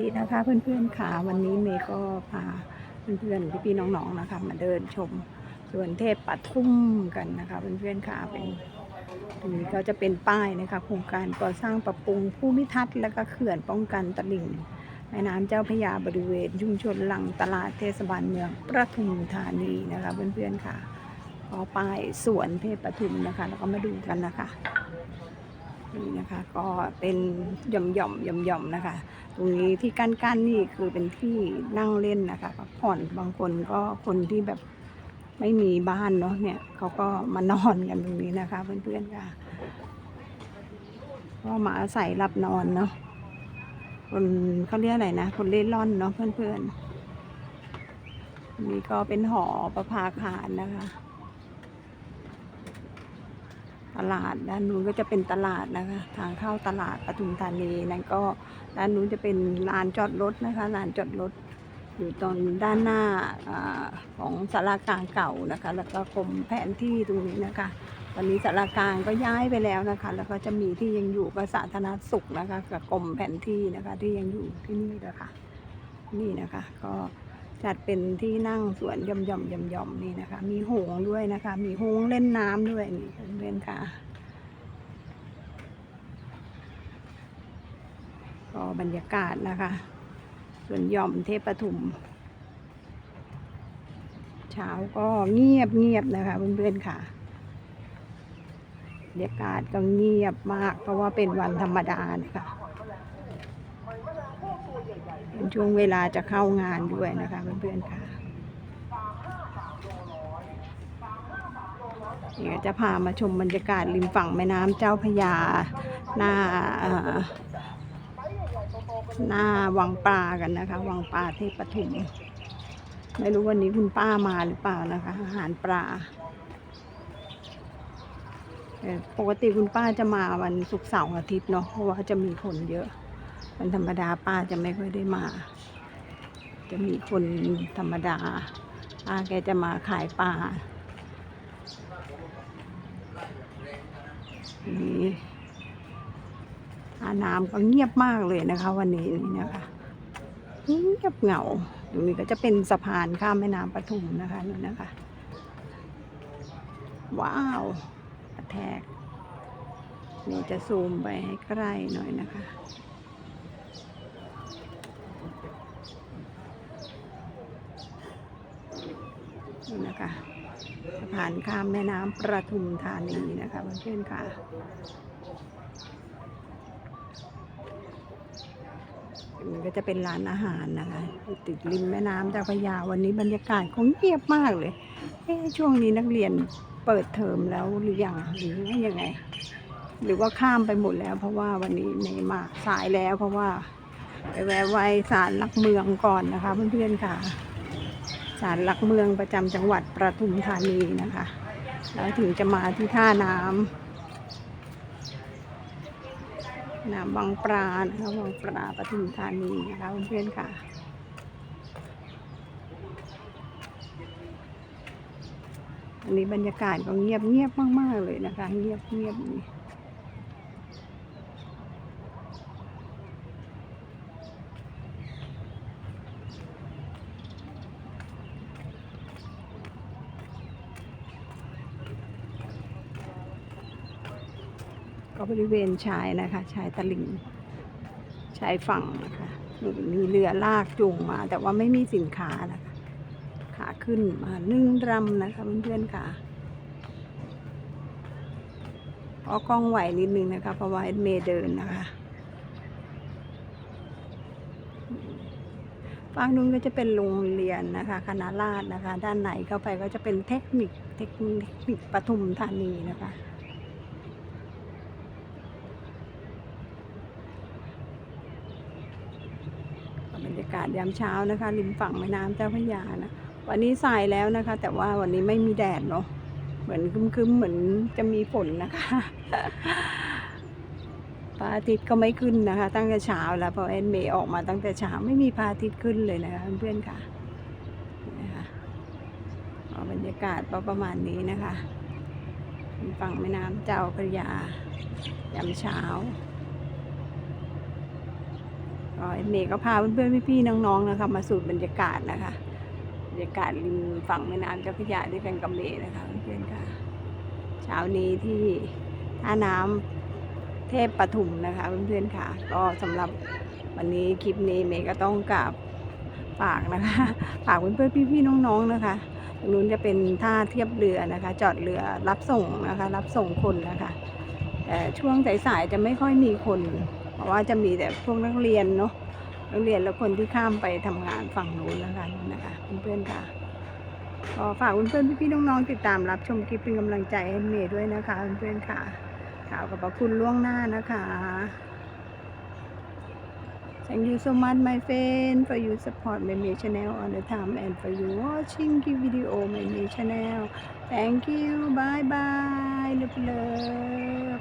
ดีนะคะเพื่อนๆค่ะวันนี้เมย์ก็พาเพื่อนๆพี่ๆน้องๆนะคะมาเดินชมสวนเทพปัทุ่มกันนะคะเพื่อนๆค่ะเป็นตรงนี้ก็จะเป็นป้ายนะคะโครงการก่อสร้างปรับปรุงผู้มิทัศน์และก็เขื่อนป้องกันตลิ่งแม่น้ำเจ้าพระยาบริเวณชุมชนหลังตลาดเทศบาลเมืองประทุมธานีนะคะเพื่อนๆค่ะก็ป้ายสวนเทพปทุมนะคะแล้วก็มาดูกันนะคะ นี่นะคะ ก็เป็นหย่อมหย่อมหย่อมหย่อมนะคะ ตรงนี้ที่กั้นกั้นๆนี่คือเป็นที่นั่งเล่นนะคะพักผ่อนบางคนก็คนที่แบบไม่มีบ้านเนาะเนี่ยเขาก็มานอนกันตรงนี้นะคะ เพื่อนๆค่ะก็มาอาศัยหลับนอนเนาะคนเขาเรียกอะไรนะคนเล่ร่อนเนาะเพื่อนๆนี่ก็เป็นหอประภาคารนะคะ ตลาดด้านนู้นก็จะเป็นตลาดนะคะ ทางเข้าตลาดปทุมธานีนั่นก็ด้านนู้นจะเป็นลานจอดรถนะคะลานจอดรถอยู่ตรงด้านหน้าอาของสารากลางเก่านะคะ แล้วก็กรมแผนที่ตรงนี้นะคะ ตอนนี้สารากลางก็ย้ายไปแล้วนะคะ แล้วก็จะมีที่ยังอยู่ก็สาธารณสุขนะคะกับกรมแผนที่นะคะที่ยังอยู่ที่นี่นะคะ นี่นะคะก็ จัดเป็นที่นั่งสวนย่อมย่อมย่อมย่อมนี่นะคะ มีหงด้วยนะคะ มีหงเล่นน้ำด้วยนี่เพื่อนๆค่ะก็บรรยากาศนะคะสวนย่อมเทพปทุมเช้าก็เงียบเงียบนะคะ เพื่อนๆค่ะบรรยากาศก็เงียบมาก เพราะว่าเป็นวันธรรมดานะคะ เป็นช่วงเวลาจะเข้างานด้วยนะคะเพื่อนๆค่ะเดี๋ยวจะพามาชมบรรยากาศริมฝั่งแม่น้ำเจ้าพยา หน้าเอ่อหน้าวังปลากันนะคะ วังปลาเทพปทุม ไม่รู้วันนี้คุณป้ามาหรือเปล่านะคะ อาหารปลาปกติคุณป้าจะมาวันศุกร์เสาร์อาทิตย์เนาะเพราะว่าจะมีคนเยอะ วันธรรมดาป้าจะไม่ค่อยได้มา จะมีคนธรรมดาป้าแกจะมาขายปลานี่อาน้ำก็เงียบมากเลยนะคะ วันนี้นี่นะคะเงียบเหงาตรงนี้ก็จะเป็นสะพานข้ามแม่น้ำปทุมนะคะนี่นะคะ ว้าวกระแทกนี่จะซูมไปให้ใกล้หน่อยนะคะ นี่ะคะสะพานข้ามแม่น้ำประทุมธานีนะคะเพื่อนๆค่ะมันก็จะเป็นร้านอาหารนะคะติดริมแม่น้ำเจ้าพระยาวันนี้บรรยากาศคงเงียบมากเลยเอ๊ช่วงนี้นักเรียนเปิดเทอมแล้วหรือยังหรือยังไง หรือว่าข้ามไปหมดแล้ว เพราะว่าวันนี้เนมาสายแล้วเพราะว่าไปแวะไว้ศาลหลักเมืองก่อนนะคะเพื่อนๆค่ะ ศาลหลักเมืองประจำจังหวัดประทุมธานีนะคะ แล้วถึงจะมาที่ท่าน้ำน้ำบางปลานะคะบางปลาปทุมธานีนะคะเพื่อนๆค่ะอันนี้บรรยากาศก็เงียบเงียบมาก ๆ เลยนะคะ เงียบเงียบนี่ ก็บริเวณชายนะคะ ชายตลิ่ง ชายฝั่งนะคะมีเรือลากจูงมา แต่ว่าไม่มีสินค้านะคะ ขาขึ้นมานึ่งรำนะคะเพื่อนๆค่ะเอากล้องไหวนิดนึงนะคะเพราะว่าเอ็ดเมย์เดินนะคะฝั่งนู้นก็จะเป็นโรงเรียนนะคะคณะราษฎรนะคะ ด้านในเข้าไปก็จะเป็นเทคนิคเทคนิคปทุมธานีนะคะ บ รรยากาศยามเช้านะคะริมฝั่งแม่น้ำเจ้าพระยานะวันนี้สายแล้วนะคะ แต่ว่าวันนี้ไม่มีแดดเนาะเหมือนคึมๆเหมือนจะมีฝนนะคะพระอาทิตย์ก็ไม่ขึ้นนะคะ ตั้งแต่เช้าแล้วพอเอ็นเมย์ออกมาตั้งแต่เช้าไม่มีพระอาทิตย์ขึ้นเลยนะคะเพื่อนๆค่ะนะคะบรรยากาศประมาณนี้นะคะริมฝั่งแม่น้ำเจ้าพระยายามเช้า ก็เมย์ก็พาเพื่อนๆพี่ๆน้องๆนะคะมาสูดบรรยากาศนะคะบรรยากาศริมฝั่งแม่น้ำเจ้าพระยาด้วยกันกับเมย์นะคะเพื่อนๆค่ะเช้านี้ที่ท่าน้ำเทพปทุมนะคะเพื่อนๆค่ะ ก็สำหรับวันนี้คลิปนี้เมย์ก็ต้องกราบฝากนะคะฝากเพื่อนๆพี่ๆน้องๆนะคะตรงนู้นจะเป็นท่าเทียบเรือนะคะ จอดเรือรับส่งนะคะ รับส่งคนนะคะแต่ช่วงสายๆจะไม่ค่อยมีคน เพราะว่าจะมีแต่พวกนักเรียนเนาะนักเรียนแล้วคนที่ข้ามไปทำงานฝั่งนู้นนะคะนะคะเพื่อนๆค่ะก็ฝากเพื่อนๆพี่ๆน้องๆติดตามรับชมคลิปเป็นกำลังใจให้เมย์ด้วยนะคะเพื่อนๆค่ะข่าวกับพระคุณล่วงหน้านะคะ Thank you so much my friend for you support my May channel all the time and for you watching the video my May channel Thank you bye bye love love